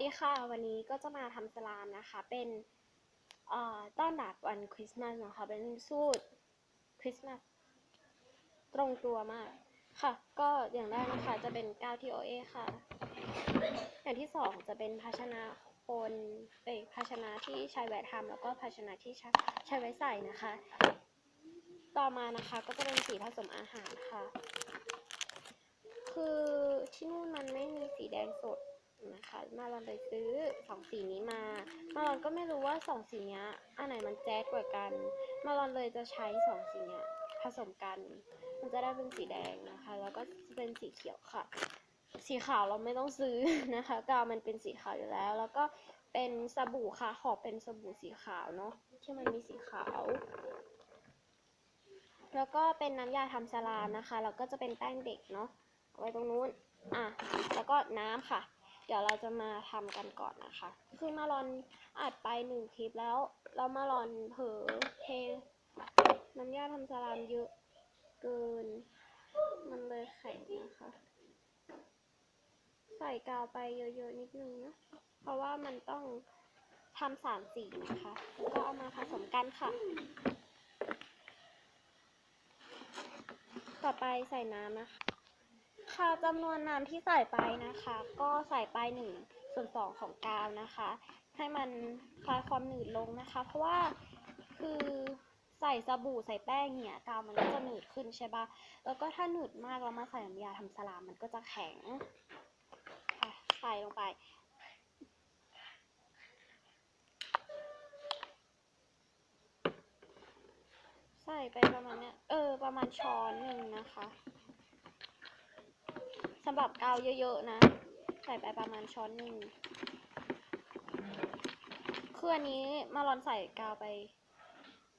ดีค่ะ วันนี้ก็จะมาทำสลามนะคะ เป็นต้อนรับวันคริสต์มาสนะคะ เป็นสูตรคริสต์มาสตรงตัวมากค่ะ ก็อย่างแรกนะคะจะเป็นกาว TOA ค่ะ อย่างที่สองจะเป็นภาชนะคนเอยภาชนะที่ใช้แหวะทำแล้วก็ภาชนะที่ช้ใช้ไว้ใส่นะคะ ต่อมานะคะก็จะเป็นสีผสมอาหารค่ะ คือที่นู่นมันไม่มีสีแดงสด นะคะมาลอนเลยซื้อสองสีนี้มา มาลอนก็ไม่รู้ว่าสองสีนี้อันไหนมันแจ๊ดกว่ากัน มาลอนเลยจะใช้สองสีนี้ผสมกัน มันจะได้เป็นสีแดงนะคะ แล้วก็เป็นสีเขียวค่ะ สีขาวเราไม่ต้องซื้อนะคะกาวมันเป็นสีขาวอยู่แล้ว แล้วก็เป็นสบู่ค่ะ ขอเป็นสบู่สีขาวเนาะที่มันมีสีขาว แล้วก็เป็นน้ำยาทำสลามนะคะ แล้วก็จะเป็นแป้งเด็กเนาะไว้ตรงนู้น อะ แล้วก็น้ำค่ะ เดี๋ยวเราจะมาทำกันก่อนนะคะ คือมารอนอัดไปหนึ่งคลิปแล้วเรามารอนเผลอเทน้ำยาทำสลามเยอะเกิน มันเลยแข็งนะคะ ใส่กาวไปเยอะๆนิดนึงนะ เพราะว่ามันต้องทำสามสีนะคะแล้วก็เอามาผสมกันค่ะ ต่อไปใส่น้ำนะคะ คะจำนวนน้ำที่ใส่ไปนะคะ ก็ใส่ไปหนึ่งส่วนสองของกาวนะคะ ให้มันคลายความหนืดลงนะคะ เพราะว่าคือใส่สบู่ใส่แป้งเนี่ยกาวมันก็จะหนืดขึ้นใช่ปะแล้วก็ถ้าหนืดมากเรามาใส่น้ำยาทำสลามมันก็จะแข็งใส่ลงไปใส่ไปประมาณเนี้ย เออ ประมาณช้อนหนึ่งนะคะ สำหรับกาวเยอะๆนะ ใส่ไปประมาณช้อนหนึ่งคืออันนี้มาลอนใส่กาวไป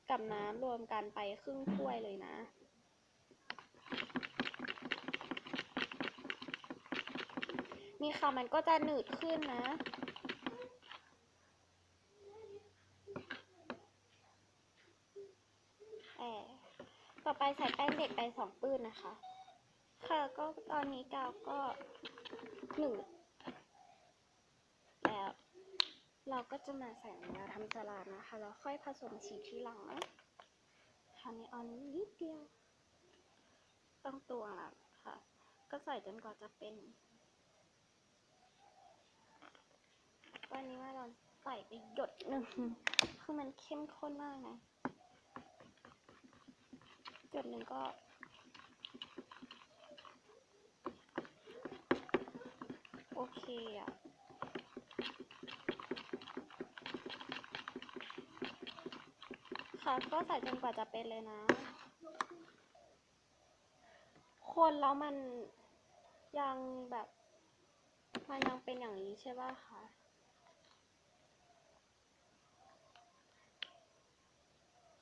กับน้ำรวมกันไปครึ่งถ้วยเลยนะนี่ค่ะมันก็จะหนืดขึ้นนะแอต่อไปใส่แป้งเด็กไปสองปื้นนะคะ ค่ะก็ตอนนี้กาวก็หนึ่งแล้วเราก็จะมาใส่น้ำทำสลามนะคะแล้วค่อยผสมสีทีหลังนะคราวนี้เอานิดเดียว ต้องตวงอะค่ะ ก็ใส่จนกว่าจะเป็น วันนี้ว่าเราใส่ไปหยดหนึ่งคือมันเข้มข้นมากนะจุดหนึ่งก็ โอเคอะค่ะก็ใส่จนกว่าจะเป็นเลยนะ คนแล้วมันยังแบบ มันยังเป็นอย่างนี้ใช่ป่ะคะ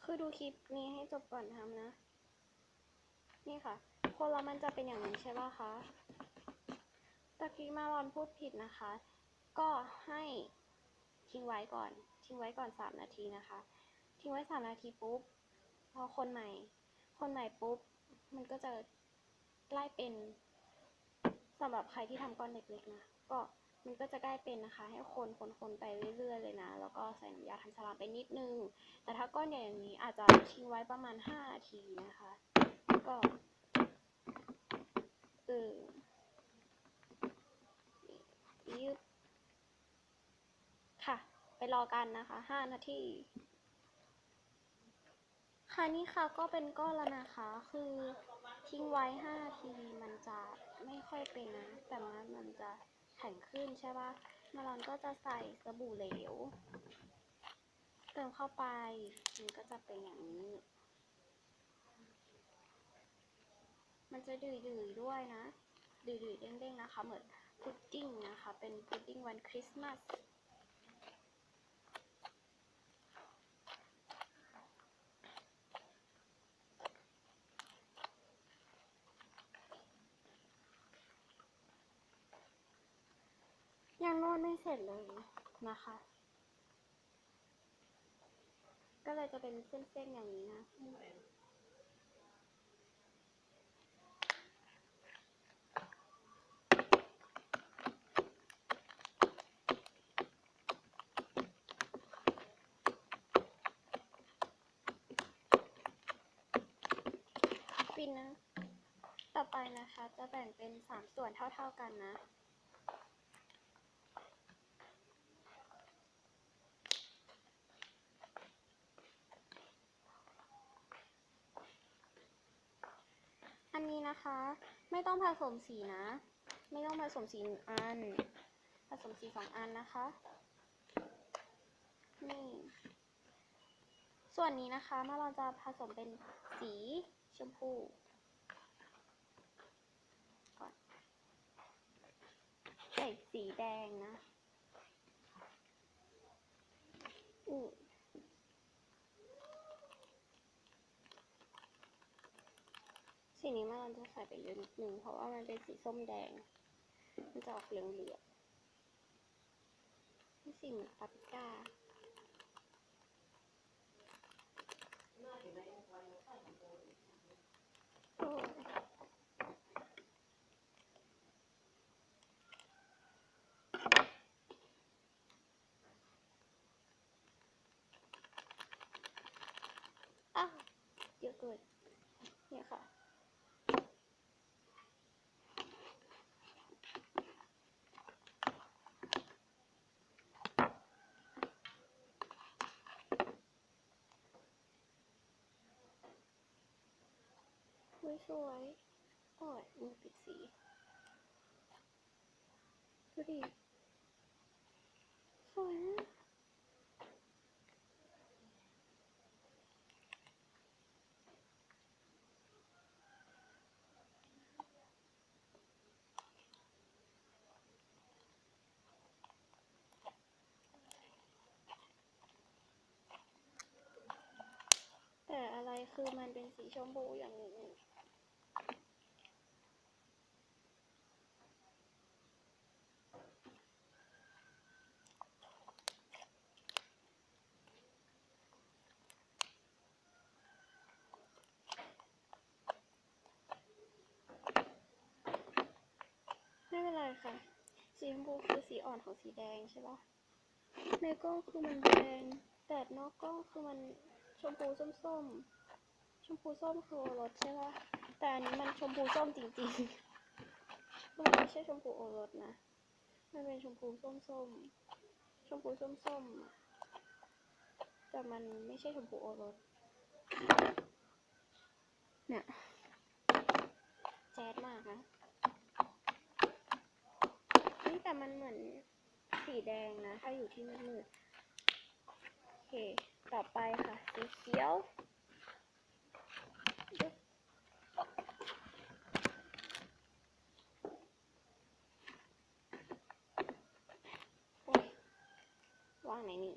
คือดูคลิปนี้ให้จบก่อนทำนะ นี่ค่ะ คนเรามันจะเป็นอย่างนี้ใช่ป่ะคะ ตะกี้มารอนพูดผิดนะคะ ก็ให้ทิ้งไว้ก่อน ทิ้งไว้ก่อนสามนาทีนะคะ ทิ้งไว้สามนาทีปุ๊บ พอคนใหม่ คนใหม่ปุ๊บ มันก็จะใกล้เป็นสำหรับใครที่ทำก้อนเล็กๆนะ ก็มันก็จะใกล้เป็นนะคะ ให้คนคนคนไปเรื่อยๆเลยนะ แล้วก็ใส่น้ำยาทำสลามไปนิดนึง แต่ถ้าก้อนใหญ่อย่างนี้อาจจะทิ้งไว้ประมาณห้านาทีนะคะ ก็เออ ยืดค่ะ ไปรอกันนะคะห้านาที ค่ะนี่ค่ะก็เป็นก้อนแล้วนะคะ คือทิ้งไว้ห้านาทีมันจะไม่ค่อยเป็นนะ แต่ว่ามันจะแข็งขึ้นใช่ปะมาลอนก็จะใส่สบู่เหลว เติมเข้าไป มันก็จะเป็นอย่างนี้ มันจะดื้อๆด้วยนะ ดื้อๆเด้งๆนะคะ เหมือนพุดดิ้งนะคะ เป็นพุดดิ้งวันคริสต์มาสยังนวดไม่เสร็จเลยนะคะ ก็เลยจะเป็นเส้นๆอย่างนี้นะ ค นนะ ต่อไปนะคะจะแบ่งเป็นสามส่วนเท่า ๆกันนะ อันนี้นะคะ ไม่ต้องผสมสีนะ ไม่ต้องผสมสีอัน ผสมสีสองอันนะคะ นี่ ส่วนนี้นะคะมาเราจะผสมเป็นสี ชมพูก่อนใส่สีแดงนะอือสีนี้มาเราจะใส่ไปเยอะนิดนึง เพราะว่ามันเป็นสีส้มแดง มันจะออกเหลืองเหลืองๆนี่สีเหมือนปาปริก้า โอ้ยอ้าวเยอะเกินเนี่ยค่ะ อุ้ยสวยโอ้ยมือปิดสี ดูดิ สวยแต่อะไรคือมันเป็นสีชมพูอย่างนี้ ไม่เป็นไร ค่ะ สีชมพูคือสีอ่อนของสีแดงใช่ปะในกล้องคือมันแดง แต่นอกกล้องคือมันชมพูส้มๆ ชมพูส้มคือโอรสใช่ปะแต่อันนี้มันชมพูส้มจริงๆ มันไม่ใช่ชมพูโอรสนะ มันเป็นชมพูส้มๆ ชมพูส้มๆ แต่มันไม่ใช่ชมพูโอรส เนี่ยแจ๊ดมากนะ แต่มันเหมือนสีแดงนะ ถ้าอยู่ที่มืดๆโอเค ต่อไปค่ะ สีเขียวยึบโอ้ยวางไหนนี่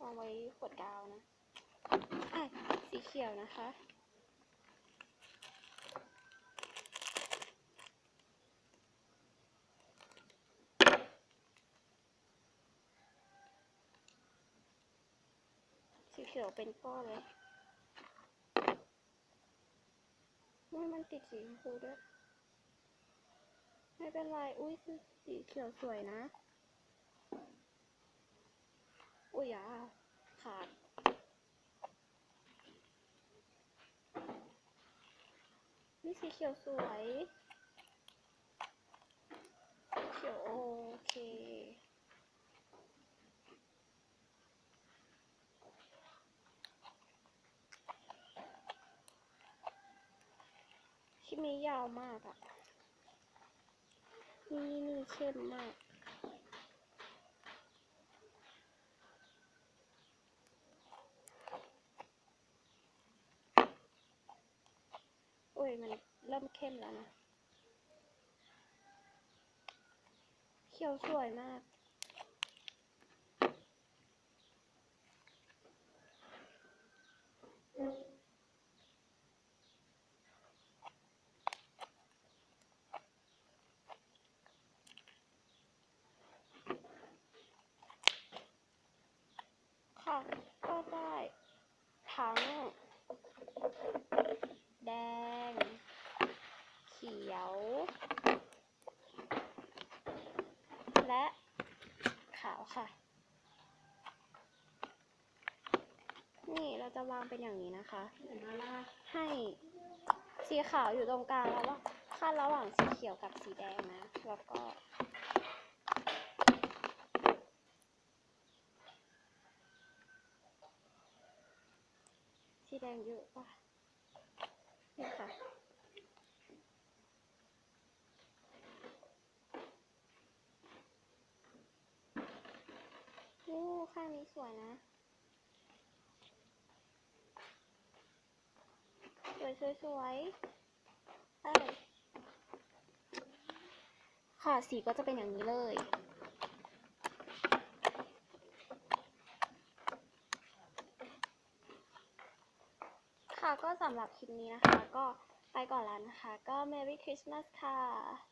วางไว้ขวดกาวนะ อะ สีเขียวนะคะ สีเขียวเป็นก้อนเลยไม่มันติดสีชมพูด้วย ไม่เป็นไร อุ้ยสีเขียวสวยนะ อุ้ยอะขาดนี่สีเขียวสวย เขียวโอเค ที่มียาวมากอะนี่นี่นี่เข้มมากโอ้ยมันเริ่มเข้มแล้วนะ เขียวสวยมาก ค่ะ ก็ได้ทั้ง แดง เขียว และขาวค่ะ นี่เราจะวางเป็นอย่างนี้นะคะ ให้สีขาวอยู่ตรงกลางแล้วว่าขั้นระหว่างสีเขียวกับสีแดงนะ แล้วก็สีแดงเยอะป่ะนี่ค่ะ โอ้ข้างนี้สวยนะ ส วยสวยสวยเอ้ยค่ะสีก็จะเป็นอย่างนี้เลยค่ะก็สำหรับคลิปนี้นะคะ ก็ไปก่อนแล้วนะคะ ก็ Merry Christmas ค่ะ